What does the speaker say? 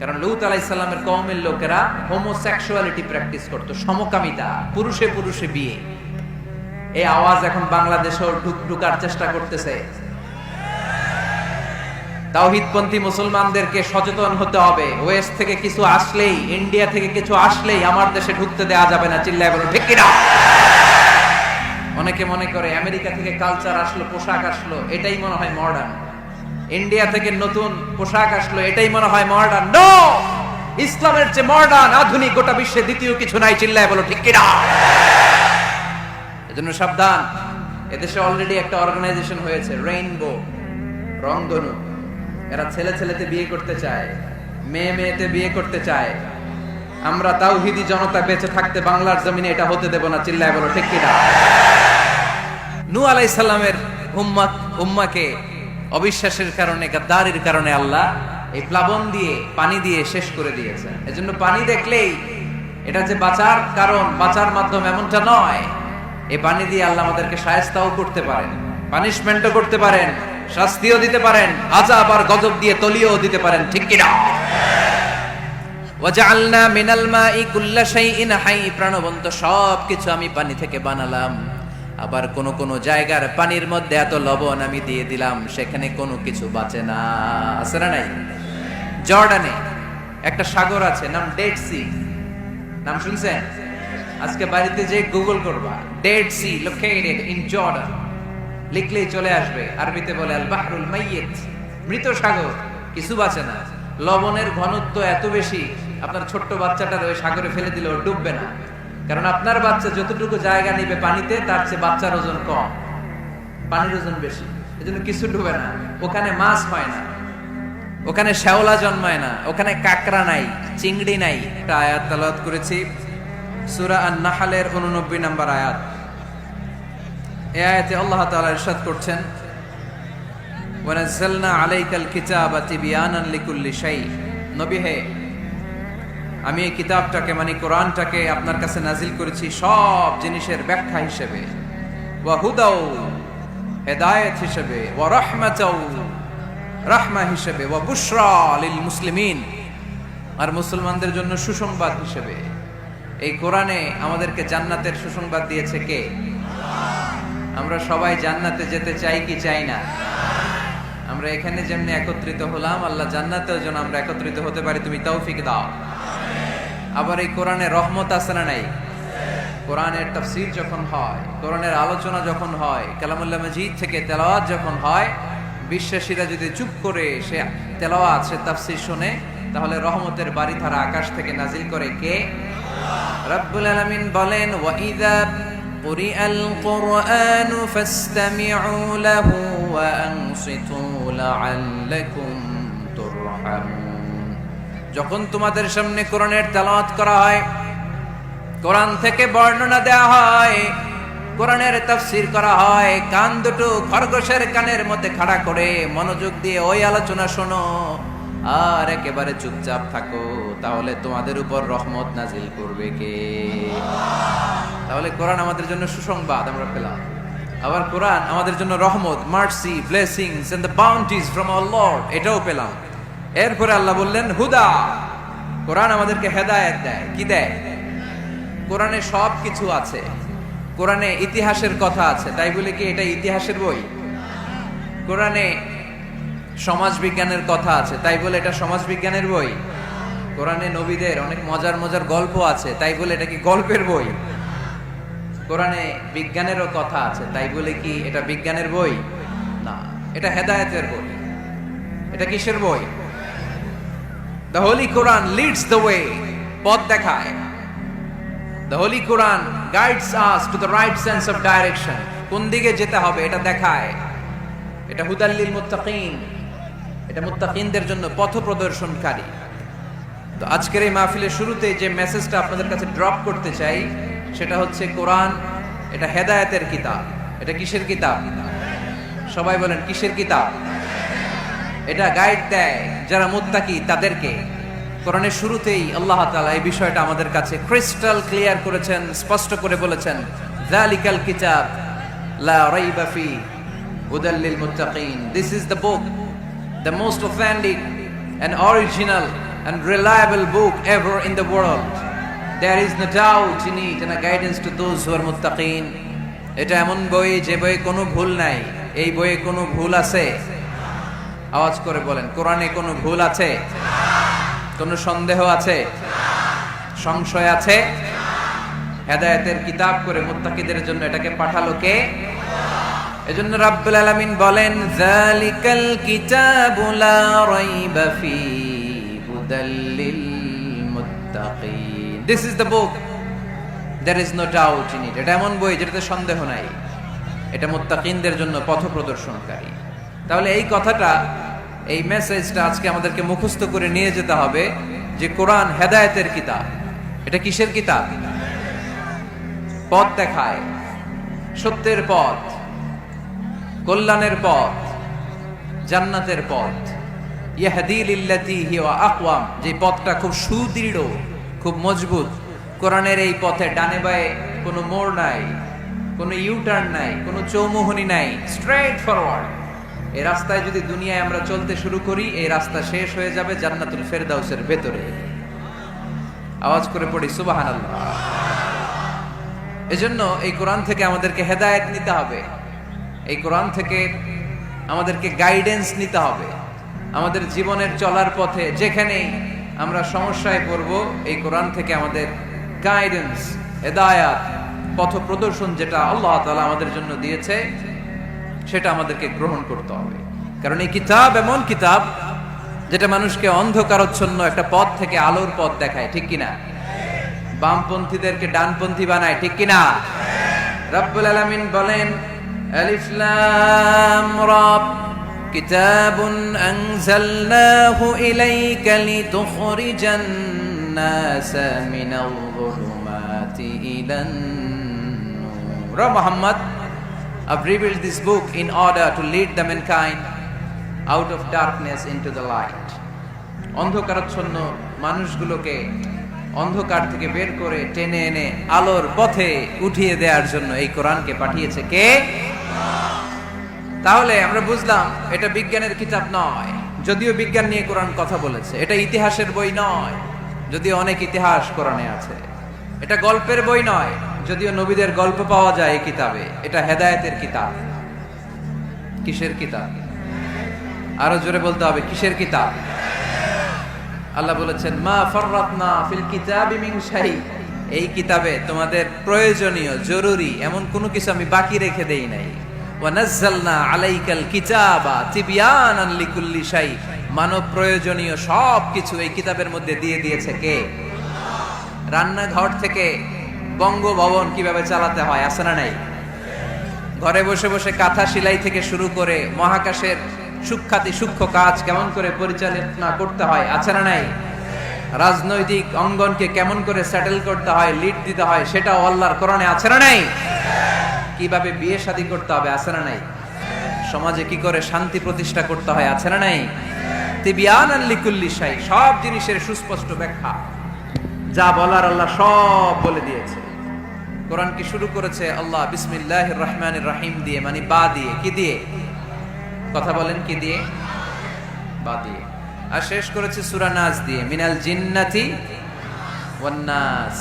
কারণ লুত আলাইসাল্লামের কওমের লোকেরা হোমোসেক্সুয়ালিটি প্র্যাকটিস করতো, সমকামিতা, পুরুষে পুরুষে বিয়ে। এই আওয়াজ এখন বাংলাদেশেও ঢুক ঢুকার চেষ্টা করতেছে। তাওহিদপন্থী মুসলমানদেরকে সচেতন হতে হবে। ওয়েস্ট থেকে কিছু আসলেই, ইন্ডিয়া থেকে কিছু আসলেই আমার দেশে ঢুকতে দেওয়া যাবে না, চিল্লায় বলো, ঠিক কিনা? অনেকে মনে করে আমেরিকা থেকে কালচার আসলো, পোশাক আসলো, এটাই মনে হয় মডার্ন ইন্ডিয়া থেকে নতুন পোশাক আসলো, এটাই মনে হয় মডার্ন নো ইসলামের যে মডার্ন আধুনিক গোটা বিশ্বে দ্বিতীয় কিছু নাই, চিল্লায় বলো, ঠিক কিনা? এজন্য সাবধান। এদেশে অলরেডি একটা অর্গানাইজেশন হয়েছে রেইনবো রংধনু। এরা ছেলে ছেলেতে বিয়ে করতে চায়, মেয়ে মেয়েতে বিয়ে করতে চায়। আমরা তাওহিদি জনতা বেঁচে থাকতে বাংলার জমিনে এটা হতে দেব না, চিল্লায় বলো, ঠিক কিনা? নূ আলাইহিস সালামের উম্মাত, উম্মাকে অবিশ্বাসের কারণে, গাদ্দারির কারণে আল্লাহ এই প্লাবন দিয়ে, পানি দিয়ে শেষ করে দিয়েছেন। এজন্য পানি দেখলেই এটা যে বাঁচার কারণ, বাঁচার মাধ্যম এমনটা নয়। এই পানি দিয়ে আল্লাহ আমাদেরকে সায়স্তাও করতে পারেন, পানিশমেন্টও করতে পারেন, শাস্তিও দিতে পারেন আজাব আর গজব দিয়ে তলিও দিতে পারেন, ঠিক কিনা? ওয়াজআলনা মিনাল মাই কুল্লা শাইইন হাই, প্রাণবন্ত সবকিছু আমি পানি থেকে বানালাম। আবার কোন কোন জায়গার পানির মধ্যে এত লবণ আমি দিয়ে দিলাম, সেখানে কোনো কিছু বাঁচে না। আছে না নাই? জর্ডানে একটা সাগর আছে, নাম ডেড সি। নাম শুনছেন? আজকে বাড়িতে যে গুগল করবা, Dead Sea located in Jordan লিখলেই চলে আসবে, আরবিতে বলে আল বাহরুল মাইয়িত। মৃত সাগর, কিছু বাঁচে না। লবণের ঘনত্ব এত বেশি, আপনার ছোট্ট বাচ্চাটার ওই সাগরে ফেলে দিলেও ডুববে না। কারণ আপনার বাচ্চা যতটুকু জায়গা নিবে পানিতে, তার চেয়ে বাচ্চার ওজন কম। পানির ওজন বেশি। এজন্য কিছু ডুবে না। ওখানে মাছ হয় না। ওখানে শ্যাওলা জন্মায় না। ওখানে কাকড়া নাই, চিংড়ি নাই। আয়াত তালাওয়াত করেছি। সুরা আন-নাহলের 89 নম্বর আয়াত। এই আয়াতে আল্লাহ তাআলা ইরশাদ করছেন, ওয়ানাজ্জালনা আলাইকাল কিতাবা তিবিয়ানান লিকুল্লি শাই নবী হে আমি এই কিতাবটাকে মানে কোরআনটাকে আপনার কাছে নাজিল করেছি সব জিনিসের ব্যাখ্যা হিসেবে। ওয়া হুদাও, হেদায়েত হিসেবে, ওয়া রাহমাতাও, রাহমা হিসেবে, ওয়া বুশরা লিল মুসলিমিন। আর মুসলমানদের জন্য সুসংবাদ হিসেবে। এই কোরআনে আমাদেরকে জান্নাতের সুসংবাদ দিয়েছে কে? আমরা সবাই জান্নাতে যেতে চাই কি চাই না? আমরা এখানে যেমনি একত্রিত হলাম, আল্লাহ জান্নাতেও যেন আমরা একত্রিত হতে পারি, তুমি তৌফিক দাও। আবার এই কোরআনে রহমত আছে না নাই কোরআনের তাফসীর যখন হয় কোরআনের আলোচনা যখন হয় কালামুল্লাহ মজিদ থেকে তেলাওয়াত যখন হয় বিশ্বাসীরা যদি চুপ করে সে তেলাওয়াত সে তাফসীর শুনে তাহলে রহমতের বাড়ি ধারা আকাশ থেকে নাজিল করে কে রব্বুল আলামিন বলেন ওয়াইদা قرئ القرآن فاستمعوا له وأنصتوا لعلكم ترحمون যখন তোমাদের সামনে কোরআনের তেলাওয়াত করা হয়, কোরআন থেকে বর্ণনা দেওয়া হয়, কোরআনের তাফসীর করা হয়, কান দুটো খরগোশের কানের মধ্যে খাড়া করে মনোযোগ দিয়ে ওই আলোচনা শোনো আর একেবারে চুপচাপ থাকো, তাহলে তোমাদের উপর রহমত নাজিল করবে কে? তাহলে কোরআন আমাদের জন্য সুসংবাদ, আমরা পেলাম। আবার কোরআন আমাদের জন্য রহমত, mercy, blessings and the bounties from our lord এটাও পেলাম। এরপরে আল্লাহ বললেন, হুদা, কোরআন আমাদেরকে হেদায়েত দেয়। কি দেয়? কোরআনে সব কিছু আছে। কোরআনে ইতিহাসের কথা আছে। তাই বলে কি এটা ইতিহাসের বই? কোরআনে সমাজ বিজ্ঞানের কথা আছে। তাই বলে এটা সমাজ বিজ্ঞানের বই? কোরআনে নবীদের অনেক মজার মজার গল্প আছে। তাই বলে এটা কি গল্পের বই? কোরআনে বিজ্ঞানেরও কথা আছে। তাই বলে কি এটা বিজ্ঞানের বই? না, এটা হেদায়েতের বই। এটা কিসের বই? The holy Quran leads the way পথ দেখায়। The holy Quran guides us to the right sense of direction কোন দিকে যেতে হবে এটা দেখায়। এটা হুদাল্লিল মুত্তাকিন। এটা মুত্তাকিনদের জন্য পথ প্রদর্শনকারী। তো আজকের এই মাহফিলের শুরুতে যে মেসেজটা আপনাদের কাছে ড্রপ করতে চাই, সেটা হচ্ছে কোরআন, এটা হেদায়েতের কিতাব। এটা কিসের কিতাব? সবাই বলেন, কিসের কিতাব? এটা গাইড দেয় যারা মুত্তাকি তাদেরকে কোরআনের শুরুতেই আল্লাহ তালা এই বিষয়টা আমাদের কাছে ক্রিস্টাল ক্লিয়ার করেছেন, স্পষ্ট করে বলেছেন, যালিকাল কিতাব লা রাইবা ফি হুদাল লিল মুত্তাকিন this is the book the most and original and reliable book ever in the world. There is no doubt in it and a guidance to those who are muttaqin. এটা এমন বই যে বইয়ে কোনো ভুল নাই এই বইয়ে কোনো ভুল আছে আওয়াজ করে বলেন, কোরআনে কোনো ভুল আছে? কোনো সন্দেহ আছে? সংশয় আছে? হেদায়েতের কিতাব করে মুত্তাকিদের জন্য এটাকে পাঠালো কে? এজন্য রাব্বুল আলামিন বলেন, যালিকাল কিতাবু লা রাইবা ফি হুদাল্লিল মুত্তাকিন। This is the book there is no doubt in it এটা এমন বই যেটাতে সন্দেহ নাই। এটা মুত্তাকিনদের জন্য পথ প্রদর্শনকারী। তাহলে এই কথাটা, এই মেসেজটা আজকে আমাদেরকে মুখস্থ করে নিয়ে যেতে হবে যে কোরআন হেদায়েতের কিতাব। এটা কিসের কিতাব? পথ দেখায়, সত্যের পথ, কল্যাণের পথ, জান্নাতের পথ। আকওয়াম, যে পথটা খুব সুদৃঢ়, খুব মজবুত। কোরআনের এই পথে ডানে বায়ে কোনো মোড় নাই, কোনো ইউটার্ন নাই, কোনো চৌমুহনী নাই স্ট্রেট ফরওয়ার্ড এই রাস্তায় যদি দুনিয়ায় আমরা চলতে শুরু করি, এই রাস্তা শেষ হয়ে যাবে জান্নাতুল ফেরদাউসের ভেতরে। আওয়াজ করে পড়ি, সুবহানাল্লাহ। এজন্য এই কোরআন থেকে আমাদেরকে হেদায়েত নিতে হবে। এই কোরআন থেকে আমাদেরকে গাইডেন্স নিতে হবে। আমাদের জীবনের চলার পথে যেখানেই আমরা সমস্যায় পড়ব, এই কোরআন থেকে আমাদের গাইডেন্স হেদায়াত পথ প্রদর্শন যেটা আল্লাহ তাআলা আমাদের জন্য দিয়েছে সেটা আমাদেরকে গ্রহণ করতে হবে কারণ এই কিতাব এমন কিতাব যেটা মানুষকে অন্ধকারচ্ছন্ন একটা পথ থেকে আলোর পথ দেখায় ঠিক কিনা বামপন্থীদেরকে ডানপন্থী বানায় ঠিক কিনা রব্বুল আলামিন বলেন আলিফ লাম রা كتاب أنزلناه إليك لتخرج الناس من الظلمات إلى النور Muhammad I've revealed this book in order to lead the mankind out of darkness into the light. অন্ধকারাচ্ছন্ন মানুষগুলোকে অন্ধকার থেকে বের করে টেনে এনে আলোর পথে উঠিয়ে দেওয়ার জন্য এই কোরআনকে পাঠিয়েছে কে? তাহলে আমরা বুঝলাম এটা বিজ্ঞানের কিতাব নয়। যদিও বিজ্ঞান নিয়ে কোরআন কথা বলেছে, এটা ইতিহাসের বই নয়। যদিও অনেক ইতিহাস কোরআনে আছে। এটা গল্পের বই নয়। যদিও নবীদের গল্প পাওয়া যায় এই কিতাবে, এটা হেদায়েতের কিতাব। কিসের কিতাব? আরও জোরে বলতে হবে, কিসের কিতাব? আল্লাহ বলেছেন, মা ফররাতনা ফিল কিতাবি মিন শাই। এই কিতাবে তোমাদের প্রয়োজনীয়, জরুরি, এমন কোনো কিছু আমি বাকি রেখে দেই নাই। ওয়া নাযালনা আলাইকাল কিতাবা তিবয়ানান লিকুল্লি শাই। মানব প্রয়োজনীয় সব কিছু এই কিতাবের মধ্যে দিয়ে দিয়েছে কে? রান্নাঘর থেকে বঙ্গভবন কীভাবে চালাতে হয়, আছে না নাই? ঘরে বসে বসে কাঁথা সেলাই থেকে শুরু করে মহাকাশের সূক্ষাতি সূক্ষ্ম কাজ কেমন করে পরিচালনা করতে হয়, আছে না নাই? রাজনৈতিক অঙ্গনকে কেমন করে সেটেল করতে হয় লিড দিতে হয়, সেটাও আল্লাহর কোরআনে আছে না নাই? কীভাবে বিয়ে শাদী করতে হবে, আছে না নাই? সমাজে কি করে শান্তি প্রতিষ্ঠা করতে হয়, আছে না নাই? সব জিনিসের সুস্পষ্ট ব্যাখ্যা। যা বলার আল্লাহ সব বলে দিয়েছে। কোরআন কি শুরু করেছে? আল্লাহ বিসমিল্লাহ রহমান রাহিম দিয়ে মানে বা দিয়ে, কি দিয়ে? কথা বলেন, কি দিয়ে? বা দিয়ে। আর শেষ করেছে সুরানাজ দিয়ে, মিনাল জিন্নাতি ওয়ান্নাস